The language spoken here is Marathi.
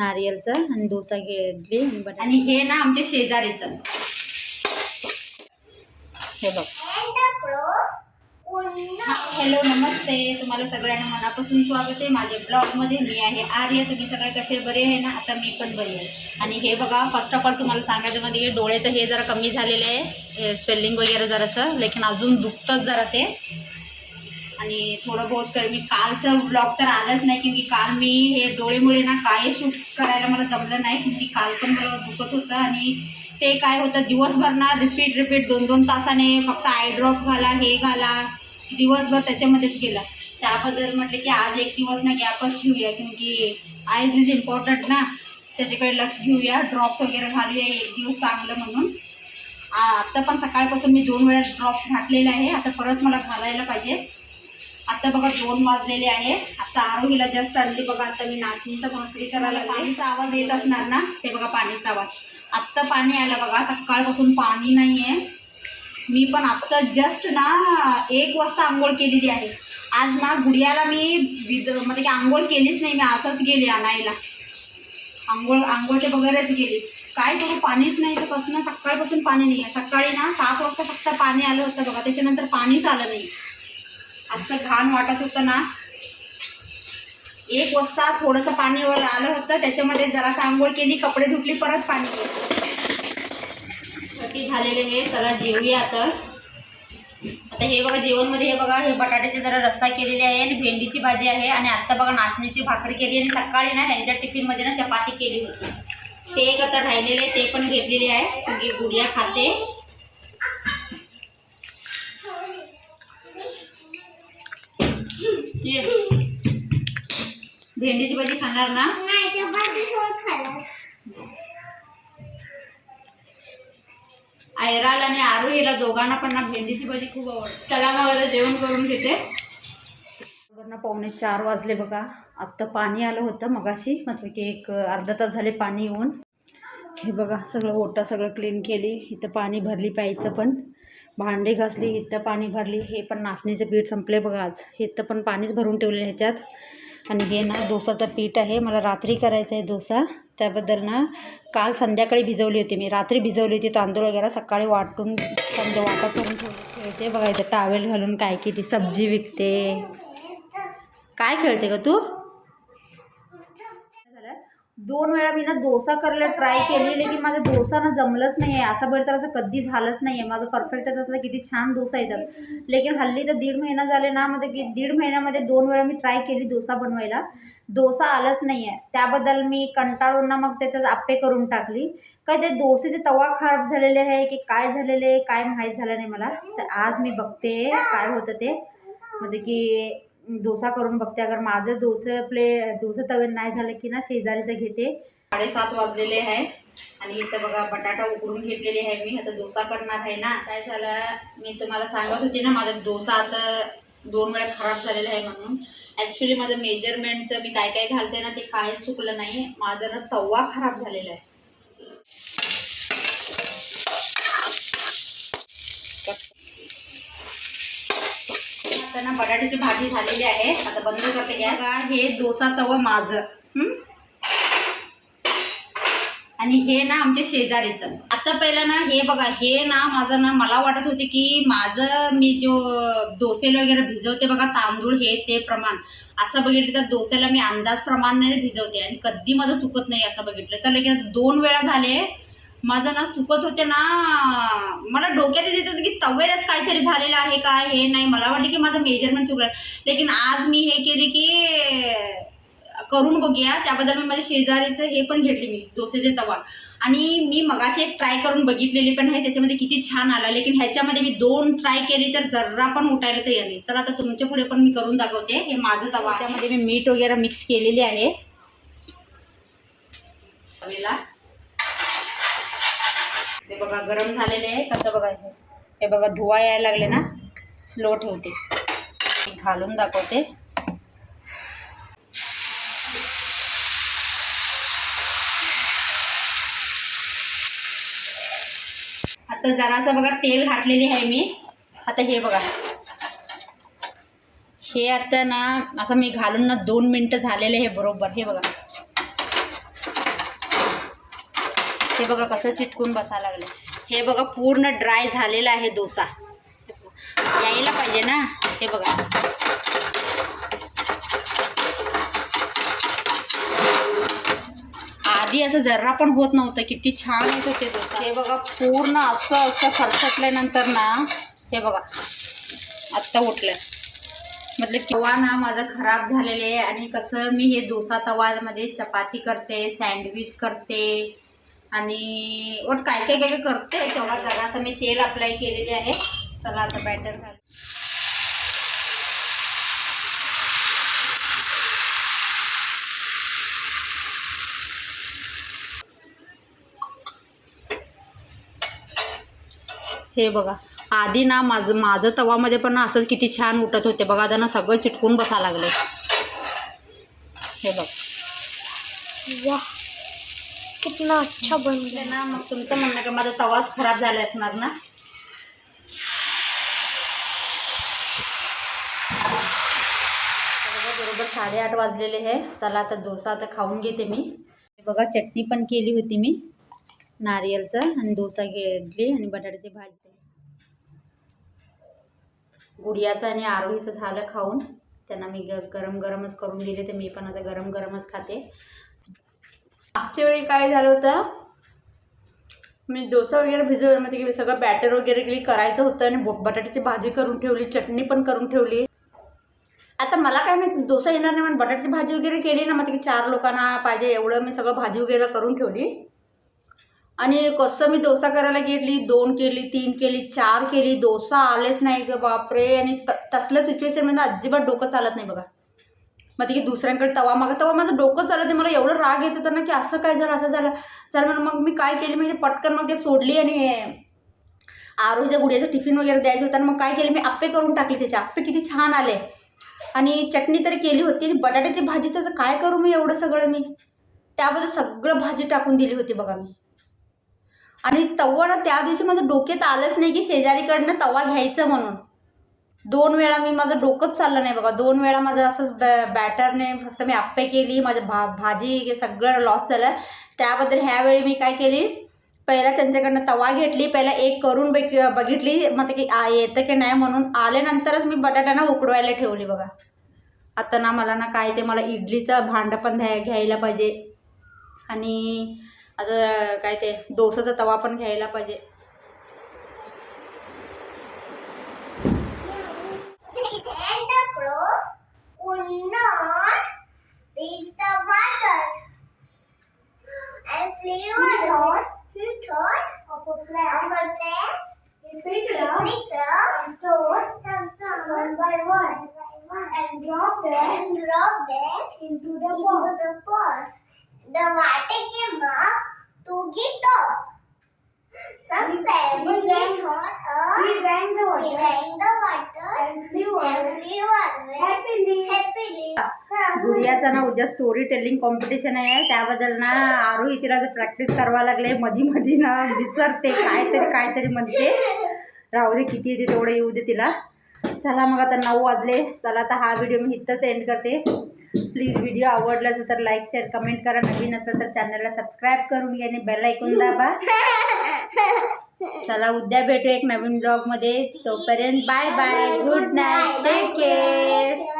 नारियलचं आणि डोसा घेतली आणि हे ना आमच्या शेजारीचं. हे बघ. हॅलो नमस्ते. तुम्हाला सगळ्यांना मनापासून स्वागत आहे. माझ्या ब्लॉगमध्ये मी आहे आर्य. तुम्ही सगळे कसे बरे आहे ना? आता मी पण बरी आहे. आणि हे बघा फर्स्ट ऑफ ऑल तुम्हाला सांगायचं म्हणजे डोळ्याचं हे जरा कमी झालेलं आहे. स्वेलिंग वगैरे जरासं लेकिन अजून दुखतंच जरा ते. आणि थोडं बहुत कर. मी कालचं ब्लॉग तर आलंच नाही की काल मी हे डोळेमुळे ना काय शूट करायला मला जमलं नाही की काल पण मला दुखत होतं आणि ते काय होतं दिवसभर ना रिपीट रिपीट दोन दोन तासाने फक्त आय ड्रॉप घाला हे घाला दिवसभर त्याच्यामध्येच गेला त्याबद्दल म्हटलं की आज एक दिवस ना गॅपच ठेवूया की आयज इज इम्पॉर्टंट ना. त्याच्याकडे लक्ष घेऊया ड्रॉप्स वगैरे घालूया एक दिवस चांगलं म्हणून. आत्ता पण सकाळपासून मी दोन वेळा ड्रॉप्स घातलेले आहे आता परत मला घालायला पाहिजे. आता बघा दोन वाजलेले आहे. आता आरोहीला जस्ट आणली बघा. आता मी नाचणीचा भाकरी करायला पाणीचा आवाज येत असणार ना? ते बघा पाणीचा आवाज. आत्ता पाणी आलं बघा. सकाळपासून पाणी नाही आहे मी पण आत्ता जस्ट ना एक वाजता आंघोळ केलेली आहे. आज ना गुडियाला मी विद म्हणजे की आंघोळ केलीच नाही मी असंच गेले आणायला. आंघोळ आंघोळच्या बगैरच गेली. काय करू? पाणीच नाही तर कसं ना? सकाळपासून पाणी नाही आहे सकाळी ना सात वाजता फक्त पाणी आलं होतं बघा. त्याच्यानंतर पाणीच आलं नाही. असं घाण वाटत होतं ना. एक वाजता थोडंसं पाणी वर आलं होतं त्याच्यामध्ये जरासं आंघोळ केली कपडे धुतली परत पाणी गेलं झालेले हे चला जेवूया आता. आता हे बघा जेवणमध्ये हे बघा हे बटाट्याचे जरा रस्सा केलेले आहे आणि भेंडीची भाजी आहे आणि आत्ता बघा नाचणीची भाकरी केली आणि सकाळी ना ह्यांच्या टिफिनमध्ये ना चपाती केली होती. ते एक आता राहिलेले ते पण घेतलेले आहे. गुडिया खाते. ये. भेंडीची भाजी खाणार ना? आयराल आणि आरोहीला दोघांना पण ना भेंडीची भाजी खूप आवडते. चला मग जेवण करून घेते. पावणे चार वाजले बघा. आत्ता पाणी आलं होतं मगाशी. मतलब की एक अर्धा तास झाले पाणी येऊन. हे बघा सगळं ओटा सगळं क्लीन केली. इथं पाणी भरली प्यायचं पण. भांडी घासली इथं पाणी भरली हे पण नाचणीचं पीठ संपले बघा आज. इथं पण पाणीच भरून ठेवले ह्याच्यात. आणि हे ना डोसाचं पीठ आहे. मला रात्री करायचं आहे डोसा. त्याबद्दल ना काल संध्याकाळी भिजवली होती मी. रात्री भिजवली होती तांदूळ वगैरे. सकाळी वाटून समजा वाटा करून ठेवते. बघा इथं टावेल घालून काय किती सब्जी विकते. काय खेळते का तू? दोन वेळा मी ना डोसा करायला ट्राय केली लेकिन माझा डोसा ना जमलंच नाही आहे असं बरं तर असं कधी झालंच नाही आहे माझं परफेक्टच असं किती छान डोसा येतात लेकिन हल्ली तर दीड महिना झाले ना म्हणजे की दीड महिन्यामध्ये दोन वेळा मी ट्राय केली डोसा बनवायला. डोसा आलंच नाही आहे त्याबद्दल मी कंटाळून ना मग त्याच्यात आप्पे करून टाकली. काय ते डोसेचे तवा खराब झालेले आहे की काय झालेले काय माहीत झालं नाही मला. तर आज मी बघते काय होतं ते. म्हणजे की डोसा करून बघते. अगर माझं डोसं प्ले डोसे तवे नाही झालं की ना शेजारीचं घेते. साडेसात वाजलेले आहे आणि इथं बघा बटाटा उकडून घेतलेले आहे मी. आता डोसा करणार आहे ना. काय झालं? मी तुम्हाला सांगत होते ना माझा डोसा आता दोन वेळा खराब झालेला आहे म्हणून. ॲक्च्युली माझं मेजरमेंटचं मी काय काय घालते ना ते काहीच चुकलं नाही माझं ना तवा खराब झालेला आहे. आता ना बटाट्याची भाजी झालेली आहे. आता बंद करते गॅस. बघा, हे डोसा तवा माझं. आणि हे ना आमच्या शेजारीचं. आता पहिलं ना हे बघा हे ना माझं ना मला वाटत होते की माझं मी जो डोसेला वगैरे भिजवते बघा तांदूळ हे ते प्रमाण. असं बघितलं तर डोसेला मी अंदाज प्रमाणाने भिजवते. आणि कधी माझं चुकत नाही असं बघितलं. तर लेकिन आता दोन वेळा झाले माझं ना चुकत होते ना. मला डोक्यात येत होतं की तवेरच काहीतरी झालेलं आहे काय हे नाही. मला वाटतं की माझं मेजरमेंट चुकलं. लेकिन आज मी हे केले की करून बघूया. त्याबद्दल मी माझ्या शेजारीचं हे पण घेतले मी डोसेचे तवा. आणि मी मगाशी एक ट्राय करून बघितलेली पण आहे. त्याच्यामध्ये किती छान आला. लेकिन ह्याच्यामध्ये मी दोन ट्राय केली तर जर्रा पण उठायला तयार नाही. चला आता तुमच्यापुढे पण मी करून दाखवते. हे माझं तवा त्याच्यामध्ये मी मीठ वगैरे मिक्स केलेली आहे. तवेला बघा गरम झालेले आहे. कसं बघायचं? हे बघा धुवा यायला लागले ना? स्लो ठेवते. मी घालून दाखवते. आता जरासं बघा तेल घातलेली आहे मी. आता हे बघा. हे आता ना असं मी घालून ना दोन मिनटं झालेले हे बरोबर. हे बघा. हे बघा कसं चिटकून बसायला लागलं हे बघा पूर्ण ड्राय झालेला आहे डोसा. यायला पाहिजे ना? हे बघा. आधी असं जर्रा पण होत नव्हतं किती छान येत होते डोसा. हे बघा पूर्ण असं असं खरसटल्यानंतर ना हे बघा. आत्ता उठलं. मतलब तवा ना माझं खराब झालेले आहे आणि कसं मी हे डोसा तवामध्ये चपाती करते सँडविच करते आणि वट काय काय काय करते? तेवढा जरासं मी तेल अप्लाय केलेले आहे. चला आता बॅटर घाल. हे बघा आधी ना माझं माझं तवामध्ये पण ना असंच किती छान उठत होते. बघा आता ना सगळं चिटकून बसा लागले हे बघ. वाह. कितना अच्छा बन गया। ना मग तुमचं म्हणणं का माझा तवाच खराब झाला असणार ना? बरोबर साडेआठ वाजलेले आहे चला आता डोसा आता खाऊन घेते मी. बघा चटणी पण केली होती मी. नारियलचं आणि डोसा घेतली आणि बटाट्याची भाजी गुडियाचं आणि आरोहीचं झालं खाऊन. त्यांना मी ग गरम गरमच करून दिले तर मी पण आता गरम गरमच खाते. मागच्या वेळी काय झालं होतं? मी डोसा वगैरे भिजवलं म्हणजे की सगळं बॅटर वगैरे गेली करायचं होतं आणि बटाट्याची भाजी करून ठेवली चटणी पण करून ठेवली. आता मला काय माहिती डोसा येणार नाही म्हणून बटाट्याची भाजी वगैरे केली ना मग की चार लोकांना पाहिजे एवढं मी सगळं भाजी वगैरे करून ठेवली. आणि कसं मी डोसा करायला गेली दोन केली तीन केली चार केली डोसा आलेच नाही ग बापरे. आणि त तसलं सिच्युएशनमध्ये अजिबात डोकं चालत नाही बघा. मग ते दुसऱ्यांकडे तवा मागा तवा माझं डोकं चालत नाही मला एवढं राग येत होतं ना की असं काय झालं असं झालं. चल म्हणून मग मी काय केली ते पटकन मग ते सोडली आणि आरोहीच्या गुडियाचं टिफिन वगैरे द्यायचं होतं मग काय केलं मी आप्पे करून टाकले त्याचे. आप्पे किती छान आले. आणि चटणी तरी केली होती आणि बटाट्याची भाजीचं तर काय करू मी एवढं सगळं मी? त्यामध्ये सगळं भाजी टाकून दिली होती बघा मी. आणि तवा ना त्या दिवशी माझं डोक्यात आलंच नाही की शेजारीकडनं तवा घ्यायचं म्हणून. दोन वेळा मी माझं डोकंच चाललं नाही बघा. दोन वेळा माझं असंच बॅ बॅटरने फक्त मी आप्पे केली माझं भा भाजी हे सगळं लॉस झालं. त्याबद्दल ह्यावेळी मी काय केली? पहिला त्यांच्याकडनं तवा घेतली. पहिला एक करून बघ बघितली. मग की आ येतं की नाही म्हणून आल्यानंतरच मी बटाट्याना उकडवायला ठेवली बघा. आता ना मला ना काय ते मला इडलीचं भांडं पण घ्याय घ्यायला पाहिजे. आणि आता काय ते डोसाचा तवा पण घ्यायला पाहिजे. Could not reach the water. And flew he thought, he thought of a plan. Of a plan. He picked up, picked up some, some, one by one, and dropped them, and dropped them into the pot. Into the pot. The water came up to the top. Suspended, he thought of, he drank the water, he drank the water, and flew away, and flew away happily, happily. गुडियाचा ना उद्या स्टोरी टेलिंग कॉम्पिटिशन आहे. त्याबद्दल ना आरोही तिला प्रॅक्टिस करावं लागले मधी मधी ना विसरते. काहीतरी काहीतरी म्हणते. राहू दे किती येते तेवढं येऊ दे तिला. चला मग आता नऊ वाजले. चला आता हा व्हिडिओ मी इथंच एंड करते. प्लीज व्हिडिओ आवडला असेल तर लाईक शेअर कमेंट करा. नवीन असलं तर चॅनलला सबस्क्राईब करून घ्या आणि बेल ऐकून दाबा. चला उद्या भेटू एक नवीन ब्लॉगमध्ये तोपर्यंत bye bye good night take care